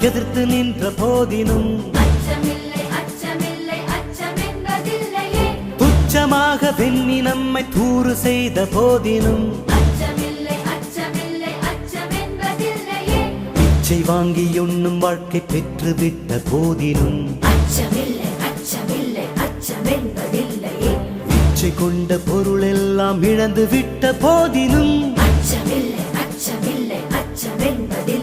எதிர்த்து நின்ற போதினும் துச்சமாக வெண்ணி நம்மை தூறு செய்த போதினும் பிச்சை வாங்கி உண்ணும் வாழ்க்கை பெற்று விட்ட போதினும் பிச்சை கொண்ட பொருள் எல்லாம் இழந்து விட்ட போதினும் அச்சமில்லை அச்சமில்லை அச்சமென்பதில்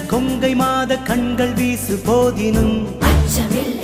கொங்கை மாத கண்கள் வீசு போதினும். அச்சமில்லை.